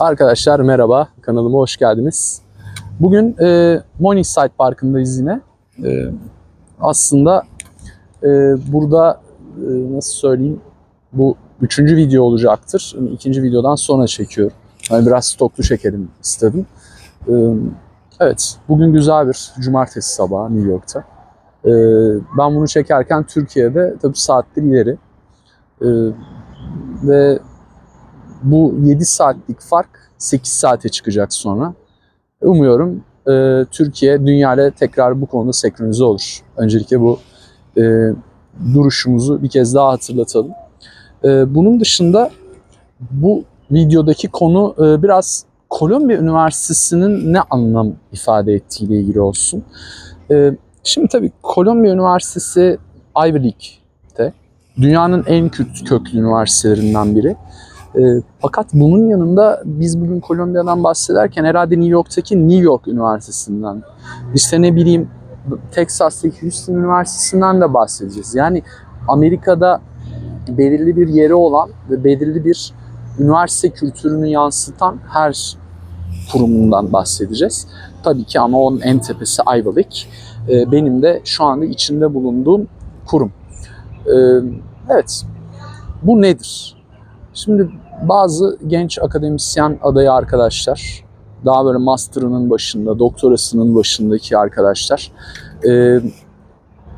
Arkadaşlar merhaba, kanalıma hoş geldiniz. Bugün e, Morningside Parkı'ndayız yine. E, aslında e, burada e, nasıl söyleyeyim, bu üçüncü video olacaktır. Yani ikinci videodan sonra çekiyorum. Yani biraz stoklu çekelim istedim. E, evet, bugün güzel bir cumartesi sabahı New York'ta. E, ben bunu çekerken Türkiye'de tabii saatler ileri. E, ve bu 7 saatlik fark 8 saate çıkacak sonra. Umuyorum e, Türkiye dünya ile tekrar bu konuda senkronize olur. Öncelikle bu e, duruşumuzu bir kez daha hatırlatalım. E, bunun dışında bu videodaki konu e, biraz Kolombiya Üniversitesi'nin ne anlam ifade ettiğiyle ilgili olsun. E, şimdi tabii Kolombiya Üniversitesi Ivy League'de dünyanın en kö- köklü üniversitelerinden biri. E, fakat bunun yanında biz bugün Kolombiya'dan bahsederken herhalde New York'taki New York Üniversitesi'nden, işte ne bileyim Texas'taki Houston Üniversitesi'nden de bahsedeceğiz. Yani Amerika'da belirli bir yeri olan ve belirli bir üniversite kültürünü yansıtan her kurumundan bahsedeceğiz. Tabii ki ama onun en tepesi Ivy League. E, benim de şu anda içinde bulunduğum kurum. E, evet, bu nedir? Şimdi bazı genç akademisyen adayı arkadaşlar, daha böyle master'ının başında, doktorasının başındaki arkadaşlar e,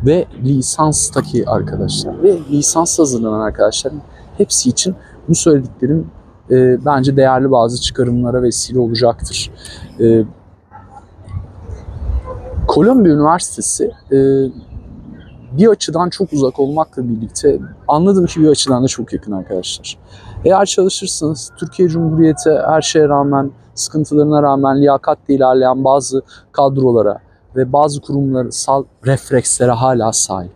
ve lisanstaki arkadaşlar ve lisans hazırlanan arkadaşların hepsi için bu söylediklerim e, bence değerli bazı çıkarımlara vesile olacaktır. E, Kolombiya Üniversitesi e, bir açıdan çok uzak olmakla birlikte anladım ki bir açıdan da çok yakın arkadaşlar. Eğer çalışırsanız Türkiye Cumhuriyeti her şeye rağmen, sıkıntılarına rağmen liyakatli ilerleyen bazı kadrolara ve bazı kurumsal reflekslere hala sahip.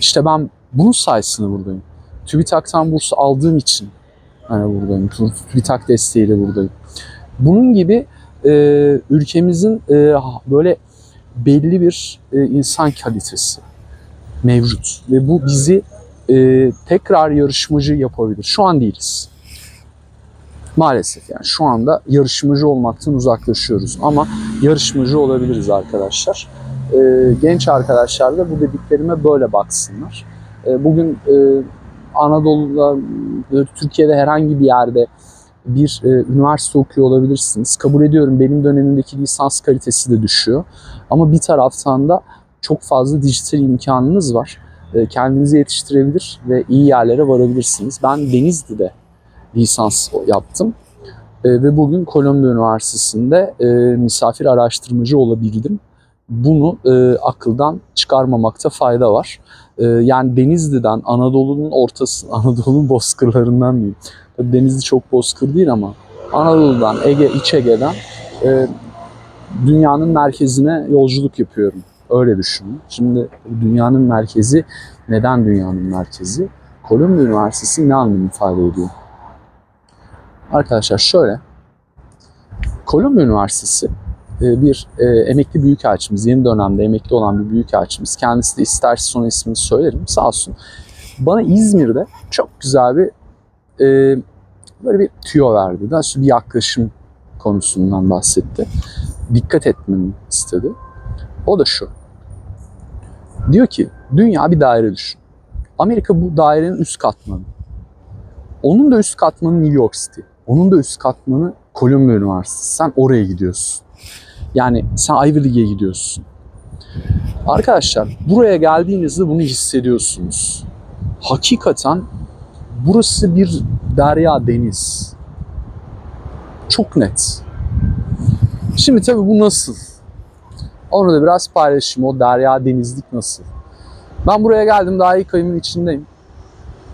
İşte ben bunun sayesinde buradayım. TÜBİTAK'tan burs aldığım için hani buradayım. TÜBİTAK desteğiyle buradayım. Bunun gibi e, ülkemizin e, böyle belli bir e, insan kalitesi mevcut ve bu bizi e, tekrar yarışmacı yapabilir. Şu an değiliz. Maalesef yani şu anda yarışmacı olmaktan uzaklaşıyoruz ama yarışmacı olabiliriz arkadaşlar. E, genç arkadaşlar da bu dediklerime böyle baksınlar. E, bugün e, Anadolu'da, e, Türkiye'de herhangi bir yerde bir e, üniversite okuyor olabilirsiniz. Kabul ediyorum benim dönemimdeki lisans kalitesi de düşüyor. Ama bir taraftan da çok fazla dijital imkanınız var. E, kendinizi yetiştirebilir ve iyi yerlere varabilirsiniz. Ben Denizli'de lisans yaptım. E, ve bugün Kolombiya Üniversitesi'nde e, misafir araştırmacı olabildim. Bunu akıldan çıkarmamakta fayda var. Yani Denizli'den Anadolu'nun ortası, Anadolu'nun bozkırlarından diyeyim. Denizli çok bozkır değil ama Anadolu'dan, Ege, İç Ege'den dünyanın merkezine yolculuk yapıyorum. Öyle düşünün. Şimdi dünyanın merkezi, neden dünyanın merkezi? Kolombiya Üniversitesi ne anlam ifade ediyor? Arkadaşlar şöyle, Kolombiya Üniversitesi e, bir e, emekli büyükelçimiz, yeni dönemde emekli olan bir büyükelçimiz. Kendisi de isterse sonra ismini söylerim, sağ olsun. Bana İzmir'de çok güzel bir e, böyle bir tüyo verdi. Daha sonra bir yaklaşım konusundan bahsetti. Dikkat etmemi istedi. O da şu. Diyor ki dünya bir daire düşün. Amerika bu dairenin üst katmanı. Onun da üst katmanı New York City. Onun da üst katmanı Columbia Üniversitesi. Sen oraya gidiyorsun. Yani sen Ivy League'e gidiyorsun. Arkadaşlar buraya geldiğinizde bunu hissediyorsunuz. Hakikaten burası bir derya deniz. Çok net. Şimdi tabii bu nasıl? Onu da biraz paylaşayım. O derya denizlik nasıl? Ben buraya geldim daha ilk ayımın içindeyim.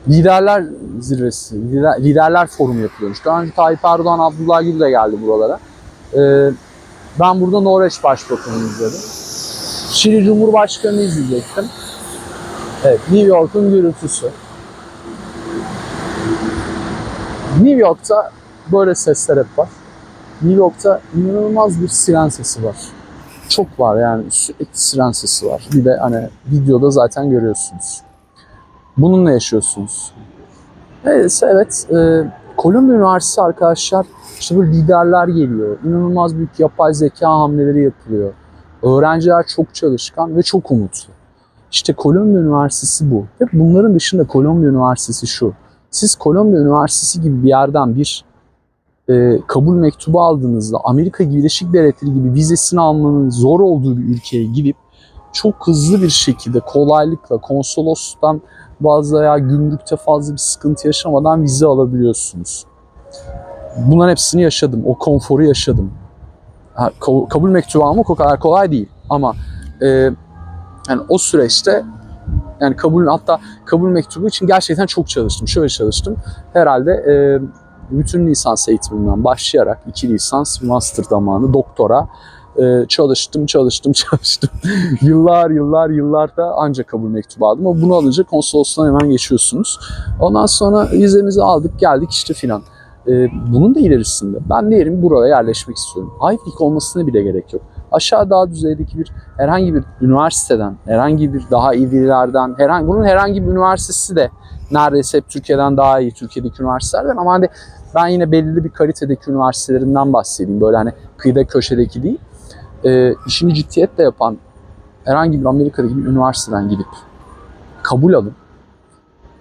Liderler zirvesi, lider, liderler forumu yapılıyormuş. Daha önce Tayyip Erdoğan, Abdullah Gül de geldi buralara. Ee, ben burada Norveç Başbakanı'nı izledim. Şili Cumhurbaşkanı'nı izleyecektim. Evet, New York'un gürültüsü. New York'ta böyle sesler hep var. New York'ta inanılmaz bir siren sesi var. Çok var yani sürekli siren sesi var. Bir de hani videoda zaten görüyorsunuz. Bununla yaşıyorsunuz. Neyse evet e, Kolombiya Üniversitesi arkadaşlar işte böyle liderler geliyor. İnanılmaz büyük yapay zeka hamleleri yapılıyor. Öğrenciler çok çalışkan ve çok umutlu. İşte Kolombiya Üniversitesi bu. Ve bunların dışında Kolombiya Üniversitesi şu. Siz Kolombiya Üniversitesi gibi bir yerden bir e, kabul mektubu aldığınızda Amerika Birleşik Devletleri gibi vizesini almanın zor olduğu bir ülkeye gidip çok hızlı bir şekilde kolaylıkla konsolostan bazı veya gümrükte fazla bir sıkıntı yaşamadan vize alabiliyorsunuz. Bunların hepsini yaşadım. O konforu yaşadım. Ha, ka- kabul mektubu almak o kadar kolay değil. Ama e, yani o süreçte yani kabul hatta kabul mektubu için gerçekten çok çalıştım. Şöyle çalıştım. Herhalde e, bütün lisans eğitiminden başlayarak iki lisans, master zamanı, doktora e, çalıştım, çalıştım, çalıştım. yıllar, yıllar, yıllar da ancak kabul mektubu aldım. Ama bunu alınca konsolosluğuna hemen geçiyorsunuz. Ondan sonra vizemizi aldık, geldik işte filan. E, bunun da ilerisinde ben diyelim buraya yerleşmek istiyorum. League olmasına bile gerek yok. Aşağı daha düzeydeki bir herhangi bir üniversiteden, herhangi bir daha iyi birilerden, herhangi bunun herhangi bir üniversitesi de neredeyse hep Türkiye'den daha iyi Türkiye'deki üniversitelerden ama hani ben yine belirli bir kalitedeki üniversitelerinden bahsedeyim. Böyle hani kıyıda köşedeki değil. E, işini ciddiyetle yapan herhangi bir Amerika'daki bir üniversiteden gidip kabul alın.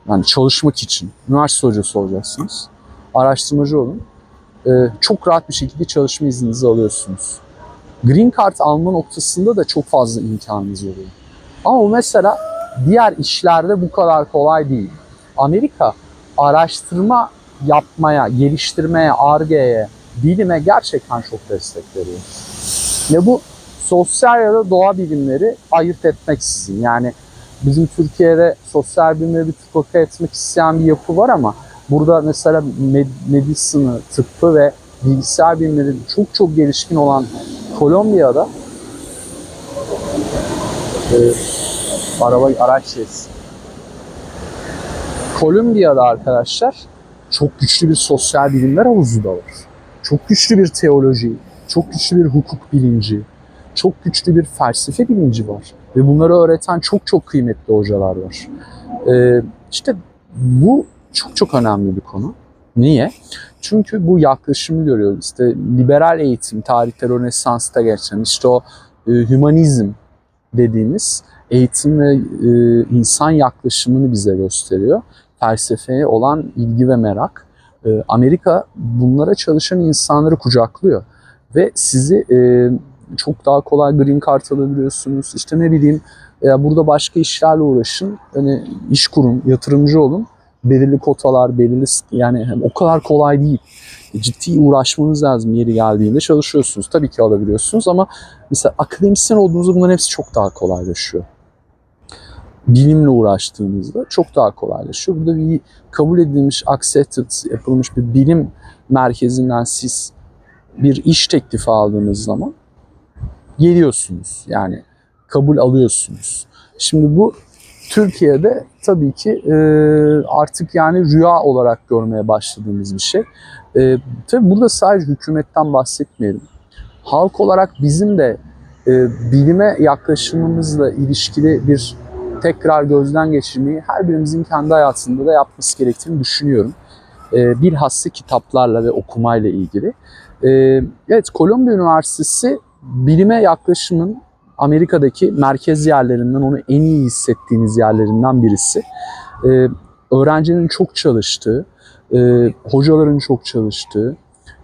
Yani çalışmak için üniversite hocası olacaksınız. Araştırmacı olun. E, çok rahat bir şekilde çalışma izninizi alıyorsunuz. Green Card alma noktasında da çok fazla imkanınız oluyor. Ama mesela diğer işlerde bu kadar kolay değil. Amerika araştırma yapmaya, geliştirmeye, ARGE'ye, bilime gerçekten çok destek veriyor. Ve bu sosyal ya da doğa bilimleri ayırt etmeksizin. Yani bizim Türkiye'de sosyal bilimleri bir tık etmek isteyen bir yapı var ama burada mesela med- medicine'ı, tıbbı ve bilgisayar bilimleri çok çok gelişkin olan Kolombiya'da e, araba araç sesi. Kolombiya'da arkadaşlar çok güçlü bir sosyal bilimler havuzu da var. Çok güçlü bir teoloji, çok güçlü bir hukuk bilinci, çok güçlü bir felsefe bilinci var. Ve bunları öğreten çok çok kıymetli hocalar var. Ee, işte bu çok çok önemli bir konu. Niye? Çünkü bu yaklaşımı görüyoruz. İşte liberal eğitim, tarihte Rönesans'ta geçen işte o e, hümanizm dediğimiz eğitim ve e, insan yaklaşımını bize gösteriyor. Felsefeye olan ilgi ve merak. E, Amerika bunlara çalışan insanları kucaklıyor ve sizi e, çok daha kolay green card alabiliyorsunuz. İşte ne bileyim e, burada başka işlerle uğraşın. Hani iş kurun, yatırımcı olun. Belirli kotalar, belirli yani o kadar kolay değil. E, Ciddi uğraşmanız lazım yeri geldiğinde çalışıyorsunuz. Tabii ki alabiliyorsunuz ama mesela akademisyen olduğunuzda bunların hepsi çok daha kolaylaşıyor. Bilimle uğraştığınızda çok daha kolaylaşıyor. Burada bir kabul edilmiş, accepted yapılmış bir bilim merkezinden siz bir iş teklifi aldığınız zaman geliyorsunuz. Yani kabul alıyorsunuz. Şimdi bu Türkiye'de tabii ki e, artık yani rüya olarak görmeye başladığımız bir şey. E, tabii burada sadece hükümetten bahsetmeyelim. Halk olarak bizim de e, bilime yaklaşımımızla ilişkili bir tekrar gözden geçirmeyi her birimizin kendi hayatında da yapması gerektiğini düşünüyorum. E, bilhassa kitaplarla ve okumayla ilgili. E, evet, Kolombiya Üniversitesi bilime yaklaşımın Amerika'daki merkez yerlerinden onu en iyi hissettiğiniz yerlerinden birisi. Ee, öğrencinin çok çalıştığı, e, hocaların çok çalıştığı,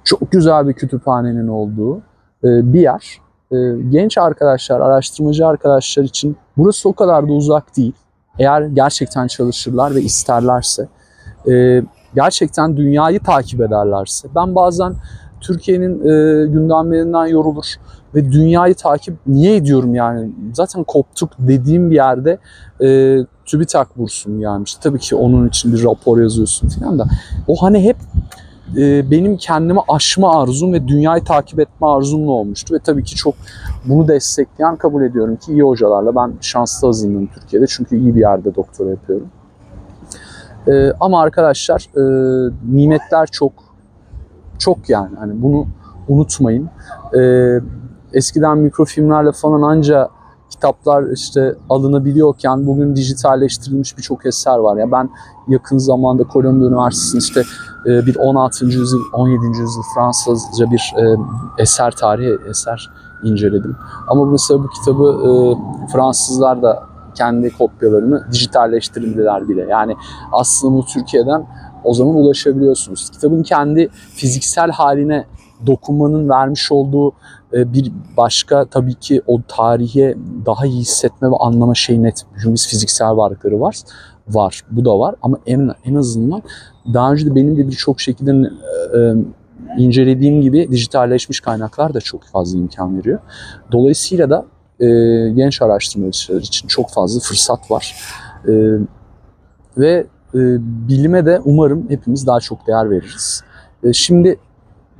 çok güzel bir kütüphanenin olduğu e, bir yer. E, genç arkadaşlar, araştırmacı arkadaşlar için burası o kadar da uzak değil. Eğer gerçekten çalışırlar ve isterlerse, e, gerçekten dünyayı takip ederlerse. Ben bazen Türkiye'nin e, gündemlerinden yorulur ve dünyayı takip niye ediyorum yani zaten koptuk dediğim bir yerde e, TÜBİTAK bursum gelmiş. Tabii ki onun için bir rapor yazıyorsun falan da o hani hep e, benim kendimi aşma arzum ve dünyayı takip etme arzumla olmuştu ve tabii ki çok bunu destekleyen kabul ediyorum ki iyi hocalarla ben şanslı azınlığım Türkiye'de çünkü iyi bir yerde doktora yapıyorum. E, ama arkadaşlar e, nimetler çok çok yani hani bunu unutmayın. E, eskiden mikrofilmlerle falan anca kitaplar işte alınabiliyorken bugün dijitalleştirilmiş birçok eser var. Ya ben yakın zamanda Kolombiya Üniversitesi'nin işte e, bir 16. yüzyıl, 17. yüzyıl Fransızca bir e, eser tarihi eser inceledim. Ama mesela bu kitabı e, Fransızlar da kendi kopyalarını dijitalleştirdiler bile. Yani aslında bu Türkiye'den o zaman ulaşabiliyorsunuz. Kitabın kendi fiziksel haline dokunmanın vermiş olduğu bir başka tabii ki o tarihe daha iyi hissetme ve anlama şeyi net. Çünkü fiziksel varlıkları var. Var. Bu da var ama en, en azından daha önce de benim de birçok şekilde e, e, incelediğim gibi dijitalleşmiş kaynaklar da çok fazla imkan veriyor. Dolayısıyla da e, genç araştırmacılar için çok fazla fırsat var. E, ve e, bilime de umarım hepimiz daha çok değer veririz. E, şimdi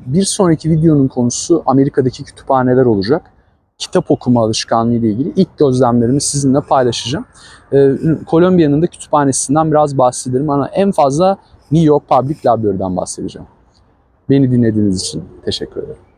bir sonraki videonun konusu Amerika'daki kütüphaneler olacak. Kitap okuma alışkanlığı ile ilgili ilk gözlemlerimi sizinle paylaşacağım. Ee, Kolombiya'nın da kütüphanesinden biraz bahsederim ama en fazla New York Public Library'den bahsedeceğim. Beni dinlediğiniz için teşekkür ederim.